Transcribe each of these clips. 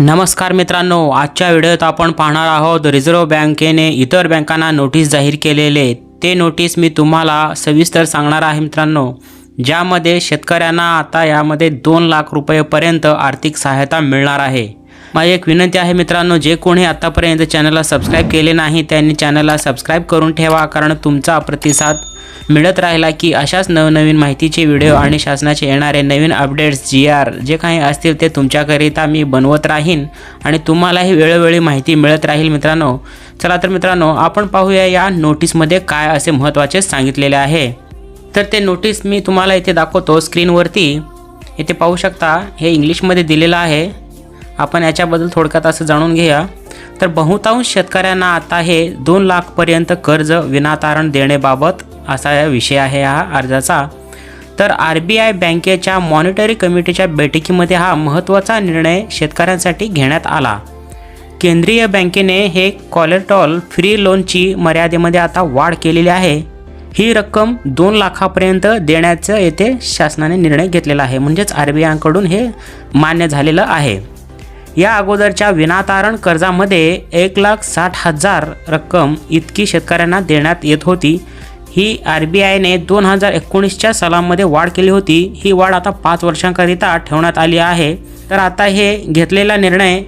नमस्कार मित्रांनो आजच्या व्हिडिओत आपण पाहणार आहोत रिझर्व्ह बँकेने इतर बँकांना नोटीस जाहीर केलेले. ते नोटीस मी तुम्हाला सविस्तर सांगणार आहे मित्रांनो. ज्यामध्ये शेतकऱ्यांना आता यामध्ये दोन लाख रुपयेपर्यंत आर्थिक सहायता मिळणार आहे. माझी एक विनंती आहे मित्रांनो जे कोणी आत्तापर्यंत चॅनलला सबस्क्राईब केले नाही त्यांनी चॅनलला सबस्क्राईब करून ठेवा कारण तुमचा प्रतिसाद मिळत राहिला की अशाच नवनवीन माहितीचे व्हिडिओ आणि शासनाचे येणारे नवीन अपडेट्स जी आर जे काही असतील ते तुमच्याकरिता मी बनवत राहीन आणि तुम्हालाही वेळोवेळी माहिती मिळत राहील मित्रांनो. चला तर मित्रांनो आपण पाहूया या नोटीसमध्ये काय असे महत्त्वाचे सांगितलेले आहे. तर ते नोटीस मी तुम्हाला इथे दाखवतो स्क्रीनवरती इथे पाहू शकता हे इंग्लिशमध्ये दिलेलं आहे. आपण याच्याबद्दल थोडक्यात असं जाणून घेऊया. तर बहुतांश शेतकऱ्यांना आता हे दोन लाखपर्यंत कर्ज विनातारण देण्याबाबत असा या विषय आहे हा अर्जाचा. तर आर बी आय बँकेच्या मॉनिटरी कमिटीच्या बैठकीमध्ये हा महत्त्वाचा निर्णय शेतकऱ्यांसाठी घेण्यात आला. केंद्रीय बँकेने हे कॉलेटॉल फ्री लोनची मर्यादेमध्ये आता वाढ केलेली आहे. ही रक्कम दोन लाखापर्यंत देण्याचं येथे शासनाने निर्णय घेतलेला आहे. म्हणजेच आर बी आयकडून हे मान्य झालेलं आहे. या अगोदरच्या विनातारण कर्जामध्ये एक लाख साठ हजार रक्कम इतकी शेतकऱ्यांना देण्यात येत होती. ही आर बी आयने दोन हजार एकोणीसच्या सालामध्ये वाढ केली होती. ही वाढ आता पाच वर्षांकरिता ठेवण्यात आली आहे. तर आता हे घेतलेला निर्णय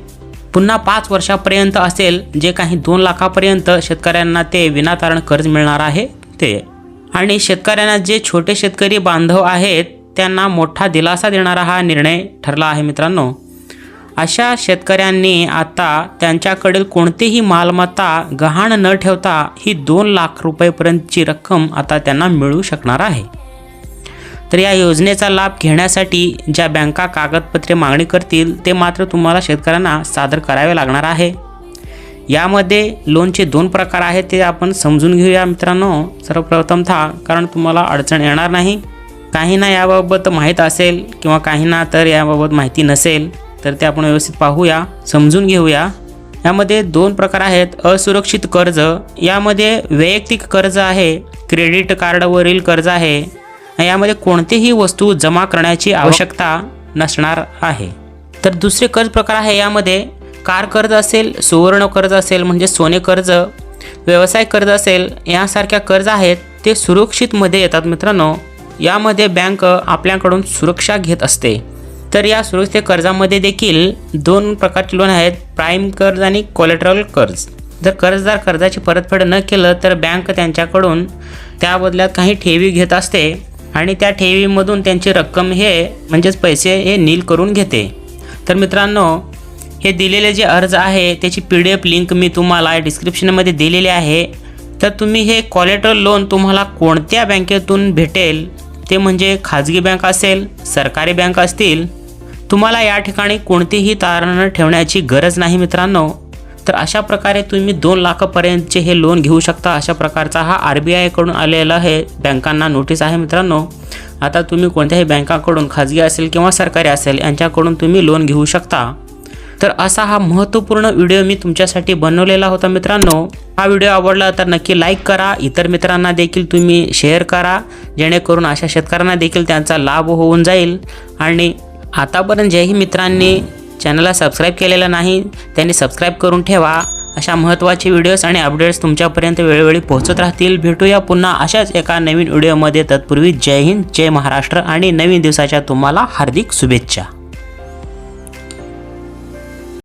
पुन्हा पाच वर्षापर्यंत असेल. जे काही दोन लाखापर्यंत शेतकऱ्यांना ते विनातारण कर्ज मिळणार आहे ते. आणि शेतकऱ्यांना जे छोटे शेतकरी बांधव आहेत त्यांना मोठा दिलासा देणारा हा निर्णय ठरला आहे मित्रांनो. अशा शेतकऱ्यांनी आता त्यांच्याकडील कोणतीही मालमत्ता गहाण न ठेवता ही दोन लाख रुपयेपर्यंतची रक्कम आता त्यांना मिळू शकणार आहे. तर या योजनेचा लाभ घेण्यासाठी ज्या बँका कागदपत्रे मागणी करतील ते मात्र तुम्हाला शेतकऱ्यांना सादर करावे लागणार आहे. यामध्ये लोनचे दोन प्रकार आहेत ते आपण समजून घेऊया मित्रांनो. सर्वप्रथमतः कारण तुम्हाला अडचण येणार नाही. काहींना याबाबत माहीत असेल किंवा काहींना तर याबाबत माहिती नसेल. तर ते आपण व्यवस्थित पाहूया समजून घेऊया. यामध्ये दोन प्रकार आहेत असुरक्षित कर्ज. यामध्ये वैयक्तिक कर्ज आहे क्रेडिट कार्डवरील कर्ज आहे. यामध्ये कोणतीही वस्तू जमा करण्याची आवश्यकता नसणार आहे. तर दुसरे कर्ज प्रकार आहे यामध्ये कार कर्ज असेल सुवर्ण कर्ज असेल म्हणजे सोने कर्ज व्यवसाय कर्ज असेल यासारख्या कर्ज आहेत ते सुरक्षितमध्ये येतात मित्रांनो. यामध्ये बँक आपल्याकडून सुरक्षा घेत असते. तर या सुरक्षित कर्जामध्ये देखील दोन प्रकारचे लोन आहेत. प्राईम कर्ज आणि कोलेट्रॉल कर्ज. जर कर्जदार कर्जाची परतफेड न केलं तर बँक त्यांच्याकडून त्या बदल्यात काही ठेवी घेत असते आणि त्या ठेवीमधून त्यांची रक्कम हे म्हणजेच पैसे हे नील करून घेते. तर मित्रांनो हे दिलेले जे अर्ज आहे त्याची पी डी एफ लिंक मी तुम्हाला डिस्क्रिप्शनमध्ये दिलेली आहे. तर तुम्ही हे कॉलेटर लोन तुम्हाला कोणत्या बँकेतून भेटेल? ते म्हणजे खाजगी बँक असेल सरकारी बँक असतील तुम्हाला या ठिकाणी कोणतीही तारण ठेवण्याची गरज नाही मित्रांनो. तर अशा प्रकारे तुम्ही दोन लाखापर्यंतचे हे लोन घेऊ शकता. अशा प्रकारचा हा आर बी आयकडून आलेला हे बँकांना नोटीस आहे मित्रांनो. आता तुम्ही कोणत्याही बँकाकडून खाजगी असेल किंवा सरकारी असेल यांच्याकडून तुम्ही लोन घेऊ शकता. तर असा हा महत्त्वपूर्ण व्हिडिओ मी तुमच्यासाठी बनवलेला होता मित्रांनो. हा व्हिडिओ आवडला तर नक्की लाईक करा. इतर मित्रांना देखील तुम्ही शेअर करा. जेणेकरून अशा शेतकऱ्यांना देखील त्यांचा लाभ होऊन जाईल. आणि आतापर्यंत ज्याही मित्रांनी चॅनलला सबस्क्राईब केलेलं नाही त्यांनी सबस्क्राईब करून ठेवा. अशा महत्त्वाचे व्हिडिओज आणि अपडेट्स तुमच्यापर्यंत वेळोवेळी पोहोचत राहतील. भेटूया पुन्हा अशाच एका नवीन व्हिडिओमध्ये तत्पूर्वी जय हिंद जय महाराष्ट्र आणि नवीन दिवसाच्या तुम्हाला हार्दिक शुभेच्छा.